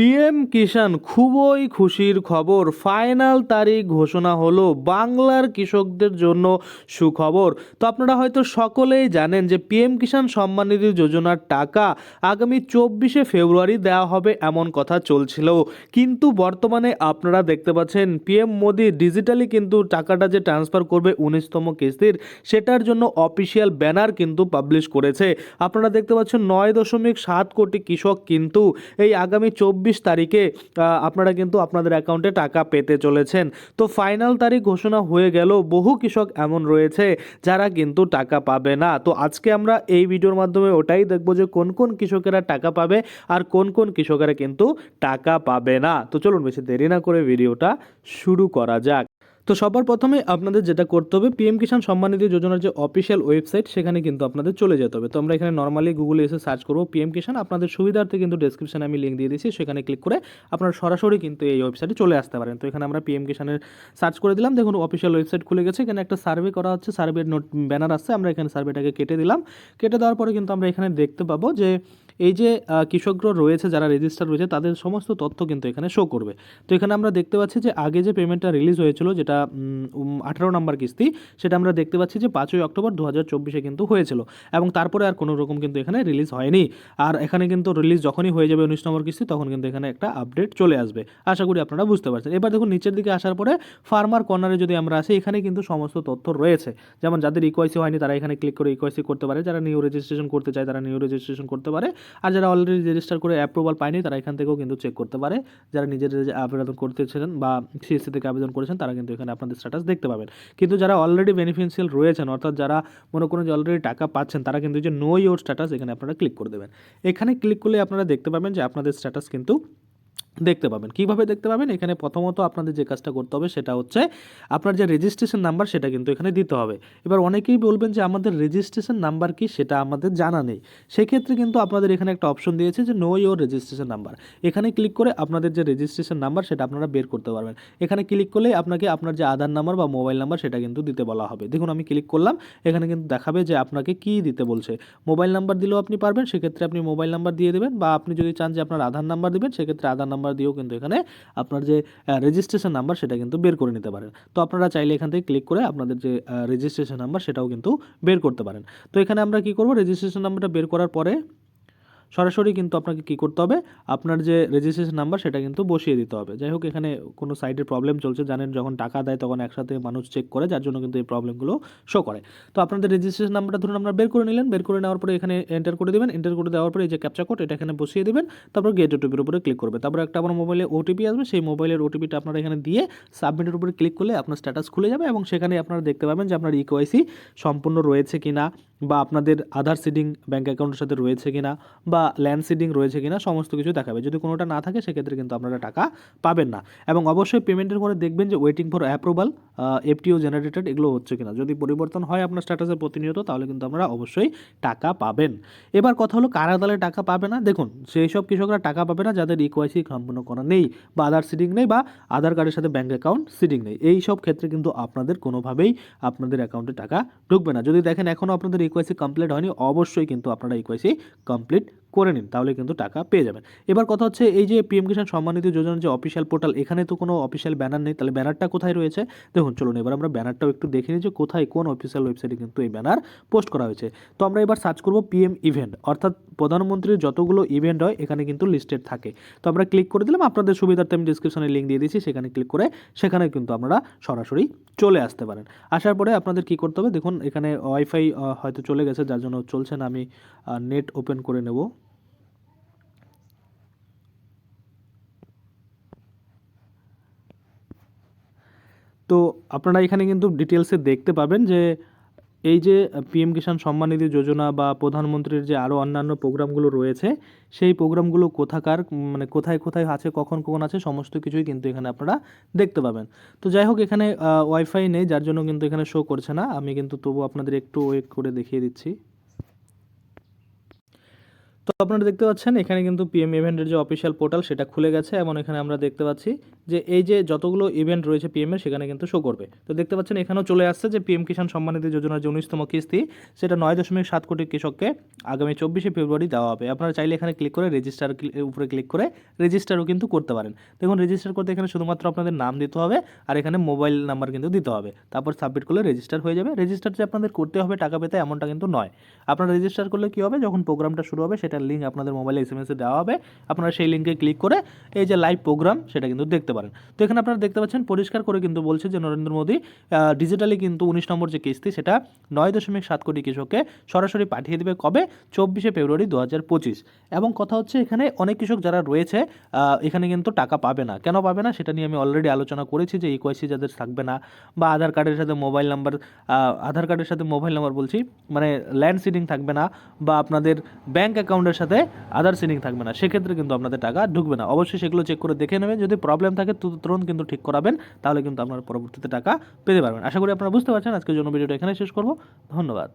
PM কিষাণ খুবই খুশির খবর। ফাইনাল তারিখ ঘোষণা হলো বাংলার কৃষকদের জন্য সুখবর। তো আপনারা হয়তো সকলেই জানেন যে পিএম কিষাণ সম্মান নিধি যোজনার টাকা আগামী চব্বিশে ফেব্রুয়ারি দেওয়া হবে এমন কথা চলছিল। কিন্তু বর্তমানে আপনারা দেখতে পাচ্ছেন পিএম মোদি ডিজিটালি কিন্তু টাকাটা যে ট্রান্সফার করবে উনিশতম কিস্তির, সেটার জন্য অফিসিয়াল ব্যানার কিন্তু পাবলিশ করেছে। আপনারা দেখতে পাচ্ছেন নয় দশমিক সাত কোটি কৃষক কিন্তু এই আগামী চব্বিশ তারিখে আপনারা কিন্তু আপনাদের অ্যাকাউন্টে টাকা পেতে চলেছেন। তো ফাইনাল তারিখ ঘোষণা হয়ে গেল, বহু কৃষক এমন রয়েছে যারা কিন্তু টাকা পাবে না। তো আজকে আমরা এই ভিডিওর মাধ্যমে ওটাই দেখব যে কোন কোন কৃষকেরা টাকা পাবে আর কোন কোন কৃষকেরা কিন্তু টাকা পাবে না। তো চলুন বেশি দেরি না করে ভিডিওটা শুরু করা যাক। তো সবার প্রথমে আপনাদের যেটা করতে হবে, পিএম কিষাণ সম্মান নিধি যোজনার যে অফিসিয়াল ওয়েবসাইট সেখানে কিন্তু আপনাদের চলে যেতে হবে। তো আমরা এখানে নর্মালি গুগলে এসে সার্চ করব পিএম কিষাণ। আপনাদের সুবিধার্থে কিন্তু ডেসক্রিপশনে আমি লিঙ্ক দিয়ে দিয়েছি, সেখানে ক্লিক করে আপনারা সরাসরি কিন্তু এই ওয়েবসাইটে চলে আসতে পারেন। তো এখানে আমরা পিএম কিষাণের সার্চ করে দিলাম। দেখুন অফিসিয়াল ওয়েবসাইট খুলে গেছে। এখানে একটা সার্ভে করা হচ্ছে সার্ভের নোট ব্যানার আসছে। আমরা এখানে সার্ভেটাকে কেটে দিলাম। কেটে দেওয়ার পরে কিন্তু আমরা এখানে দেখতে পাবো যে এই যে কৃষকরা রয়েছে, যারা রেজিস্টার রয়েছে, তাদের সমস্ত তথ্য কিন্তু এখানে শো করবে। তো এখানে আমরা দেখতে পাচ্ছি যে, আগে যে পেমেন্টটা রিলিজ হয়েছিল, যেটা আঠারো নম্বর কিস্তি, সেটা আমরা দেখতে পাচ্ছি যে, পাঁচই অক্টোবর দু হাজার চব্বিশে কিন্তু হয়েছিল এবং তারপরে আর কোনো রকম কিন্তু এখানে রিলিজ হয়নি। আর এখানে কিন্তু রিলিজ যখনই হয়ে যাবে উনিশ নম্বর কিস্তি, তখন কিন্তু এখানে একটা আপডেট চলে আসবে। আশা করি আপনারা বুঝতে পারছেন। এবার দেখুন, নিচের দিকে আসার পরে ফার্মার কর্নারে যদি আমরা আসি, এখানে কিন্তু সমস্ত তথ্য রয়েছে। যেমন যাদের ইকোয়াইসি হয়নি, তারা এখানে ক্লিক করে ইকোয়াইসি করতে পারে। যারা নিউ রেজিস্ট্রেশন করতে চায়, তারা নিউ রেজিস্ট্রেশন করতে পারে। আর যারা অলরেডি রেজিস্টার করে অ্যাপ্রুভাল পায়নি, তারা এখান থেকেও কিন্তু চেক করতে পারে। যারা নিজের আবেদন করতেছিলেন বা সিএসসি থেকে আবেদন করেছেন, তারা কিন্তু এখানে আপনাদের স্ট্যাটাস দেখতে পাবেন। কিন্তু যারা অলরেডি বেনিফিশিয়াল রয়েছেন, অর্থাৎ যারা মনে করুন যে অলরেডি টাকা পাচ্ছেন, তারা কিন্তু যে নো ইউর স্ট্যাটাস এখানে আপনারা ক্লিক করে দেবেন। এখানে ক্লিক করলে আপনারা দেখতে পাবেন যে আপনাদের স্ট্যাটাস কিন্তু দেখতে পাবেন। কীভাবে দেখতে পাবেন? এখানে প্রথমত আপনাদের যে কাজটা করতে হবে সেটা হচ্ছে আপনার যে রেজিস্ট্রেশন নাম্বার সেটা কিন্তু এখানে দিতে হবে। এবার অনেকেই বলবেন যে আমাদের রেজিস্ট্রেশন নাম্বার কি সেটা আমাদের জানা নেই। সেক্ষেত্রে কিন্তু আপনাদের এখানে একটা অপশন দিয়েছে যে নো ইয়োর রেজিস্ট্রেশন নাম্বার এখানে ক্লিক করে আপনাদের যে রেজিস্ট্রেশন নাম্বার সেটা আপনারা বের করতে পারবেন। এখানে ক্লিক করলেই আপনাকে আপনার যে আধার নাম্বার বা মোবাইল নাম্বার সেটা কিন্তু দিতে বলা হবে। দেখুন আমি ক্লিক করলাম, এখানে কিন্তু দেখাবে যে আপনাকে কি দিতে বলছে। মোবাইল নাম্বার দিলেও আপনি পারবেন, সেক্ষেত্রে আপনি মোবাইল নাম্বার দিয়ে দেবেন বা আপনি যদি চান যে আপনার আধার নাম্বার দিবেন, সেক্ষেত্রে আধার নাম্বার দিয়েও কিন্তু এখানে আপনার যে রেজিস্ট্রেশন নাম্বার সেটা কিন্তু বের করে নিতে পারেন। তো আপনারা চাইলে এখান থেকে ক্লিক করে আপনাদের যে রেজিস্ট্রেশন নাম্বার সেটাও কিন্তু বের করতে পারেন। তো এখানে আমরা কি করব? রেজিস্ট্রেশন নাম্বারটা বের করার পরে সরাসরি কিন্তু আপনাকে কি করতে হবে? আপনার যে রেজিস্ট্রেশন নাম্বার সেটা কিন্তু বসিয়ে দিতে হবে। যাই হোক, এখানে কোনো সাইডের প্রবলেম চলছে। জানেন, যখন টাকা দেয় তখন একসাথে মানুষ চেক করে, যার জন্য কিন্তু এই প্রবলেমগুলো শো করে। তো আপনাদের রেজিস্ট্রেশন নাম্বারটা ধরুন, আপনারা বের করে নিলেন। বের করে নেওয়ার পরে এখানে এন্টার করে দেবেন। এন্টার করে দেওয়ার পরে এই যে ক্যাপচা কোড এটা এখানে বসিয়ে দেবেন। তারপর গেট ওটিপির উপরে ক্লিক করবে। তারপর একটা আপনার মোবাইলে ওটিপি আসবে। সেই মোবাইলের ওটিপিটা আপনারা এখানে দিয়ে সাবমিটের উপরে ক্লিক করলে আপনার স্ট্যাটাস খুলে যাবে এবং সেখানে আপনারা দেখতে পাবেন যে আপনার ইকোয়াইসি সম্পূর্ণ রয়েছে কিনা। বা আপনাদের আধার সিডিং ব্যাঙ্ক অ্যাকাউন্টের সাথে রয়েছে কিনা বা ল্যান্ড সিডিং রয়েছে কিনা সমস্ত কিছু দেখাবে। যদি কোনোটা না থাকে, সেক্ষেত্রে কিন্তু আপনারা টাকা পাবেন না। এবং অবশ্যই পেমেন্টের পরে দেখবেন যে waiting for approval FTO generated এগুলো হচ্ছে কিনা? যদি পরিবর্তন হয় আপনার স্ট্যাটাসে প্রতিনিয়ত, তাহলে কিন্তু আপনারা অবশ্যই টাকা পাবেন। এবার কথা হলো, কারা দলে টাকা পাবে না? দেখুন, সেই সব কৃষকরা টাকা পাবে না, যাদের ইকোয়াইসি সম্পূর্ণ করা নেই, বা আধার সিডিং নেই, বা আধার কার্ডের সাথে ব্যাঙ্ক অ্যাকাউন্ট সিডিং নেই। এই সব ক্ষেত্রে কিন্তু আপনাদের কোনোভাবেই আপনাদের অ্যাকাউন্টে টাকা ঢুকবে না। যদি দেখেন এখনও আপনাদের ইকোয়াইসি কমপ্লিট হয়নি, অবশ্যই কিন্তু আপনারা ইকোয়াইসি কমপ্লিট করে নিন, তাহলে কিন্তু টাকা পেয়ে যাবেন। এবার কথা হচ্ছে, এই যে পিএম কিষাণ সম্মানিত যোজনার যে অফিসিয়াল পোর্টাল এখানে তো কোনো অফিসিয়াল ব্যানার নেই, তাহলে ব্যানারটা কোথায় রয়েছে? দেখুন, চলুন, এবার আমরা ব্যানারটাও একটু দেখে নিই যে কোথায় কোন অফিসিয়াল ওয়েবসাইটে কিন্তু এই ব্যানার পোস্ট করা হয়েছে। তো আমরা এবার সার্চ করব পিএম ইভেন্ট অর্থাৎ প্রধানমন্ত্রীর যতগুলো ইভেন্ট হয়, এখানে কিন্তু লিস্টেড থাকে। তো আমরা ক্লিক করে দিলাম, আপনাদের সুবিধার্থে আমি ডিসক্রিপশনে লিঙ্ক দিয়ে দিয়েছি, সেখানে ক্লিক করে সেখানে কিন্তু আপনারা সরাসরি চলে আসতে পারেন। আসার পরে আপনাদের কি করতে হবে? দেখুন, এখানে ওয়াইফাই হয়তো চলে গেছে, যার জন্য চলছে না, আমি নেট ওপেন করে নেব। তো আপনারা এখানে কিন্তু ডিটেলসে দেখতে পাবেন যে এই যে পিএম কিষাণ সম্মান নিধি যোজনা বা প্রধানমন্ত্রীর যে আরও অন্যান্য প্রোগ্রামগুলো রয়েছে, সেই প্রোগ্রামগুলো কোথাকার মানে কোথায় কোথায় আছে, কখন কখন আছে, সমস্ত কিছুই কিন্তু এখানে আপনারা দেখতে পাবেন। তো যাই হোক, এখানে ওয়াইফাই নেই, যার জন্য কিন্তু এখানে শো করছে না। আমি কিন্তু তবু আপনাদের একটু ওয়েট করে দেখিয়ে দিচ্ছি। তো আপনারা দেখতে পাচ্ছেন, এখানে কিন্তু পিএম ইভেন্টের যে অফিসিয়াল পোর্টাল সেটা খুলে গেছে এবং এখানে আমরা দেখতে পাচ্ছি যে এই যে যতগুলো ইভেন্ট রয়েছে পিএম এর, সেখানে কিন্তু শো করবে। তো দেখতে পাচ্ছেন, এখানেও চলে আসছে যে পিএম কিষাণ সম্মানিধি যোজনার যে উনিশতম কিস্তি, সেটা নয় দশমিক সাত কোটি কৃষককে আগামী চব্বিশে ফেব্রুয়ারি দেওয়া হবে। আপনারা চাইলে এখানে ক্লিক করে রেজিস্টার উপরে ক্লিক করে রেজিস্টারও কিন্তু করতে পারেন। দেখুন রেজিস্টার করতে এখানে শুধুমাত্র আপনাদের নাম দিতে হবে আর এখানে মোবাইল নাম্বার কিন্তু দিতে হবে। তারপর সাবমিট করলে রেজিস্টার হয়ে যাবে। রেজিস্টার যে আপনাদের করতে হবে টাকা পেতে এমনটা কিন্তু নয়। আপনারা রেজিস্টার করলে কী হবে? যখন প্রোগ্রামটা শুরু হবে সেটার লিঙ্ক আপনাদের মোবাইলে এস এম এসে দেওয়া হবে। আপনারা সেই লিঙ্কে ক্লিক করে এই যে লাইভ প্রোগ্রাম সেটা কিন্তু দেখতে পারেন। তো এখানে আপনারা দেখতে পাচ্ছেন, পরিষ্কার করে কিন্তু বলছে যে নরেন্দ্র মোদী ডিজিটালি কিন্তু উনিশ নম্বর যে কিস্তি সেটা নয় দশমিক সাত কোটি কৃষককে সরাসরি পাঠিয়ে দেবে কবে? চব্বিশে ফেব্রুয়ারি দু হাজার পঁচিশ। এবং কথা হচ্ছে এখানে অনেক কৃষক যারা রয়েছে এখানে কিন্তু টাকা পাবে না। কেন পাবে না? সেটা নিয়ে আমি অলরেডি আলোচনা করেছি যে ইকোয়াইসি যাদের থাকবে না বা আধার কার্ডের সাথে মোবাইল নাম্বার আধার কার্ডের সাথে মোবাইল নাম্বার বলছি মানে ল্যান্ড সিডিং থাকবে না বা আপনাদের ব্যাংক অ্যাকাউন্টের সাথে আদার সিনিং থাকবে না। সেক্ষেত্রে কিন্তু আপনাদের টাকা ঢুকবে না। অবশ্যই সেগুলো চেক করে দেখে নেবেন। যদি প্রবলেম থাকে তুরন্ত কিন্তু ঠিক করাবেন, তাহলে কিন্তু আপনারা পরবর্তীতে টাকা পেতে পারবেন। আশা করি আপনারা বুঝতে পারছেন। আজকের জন্য ভিডিওটা এখানে শেষ করব। ধন্যবাদ।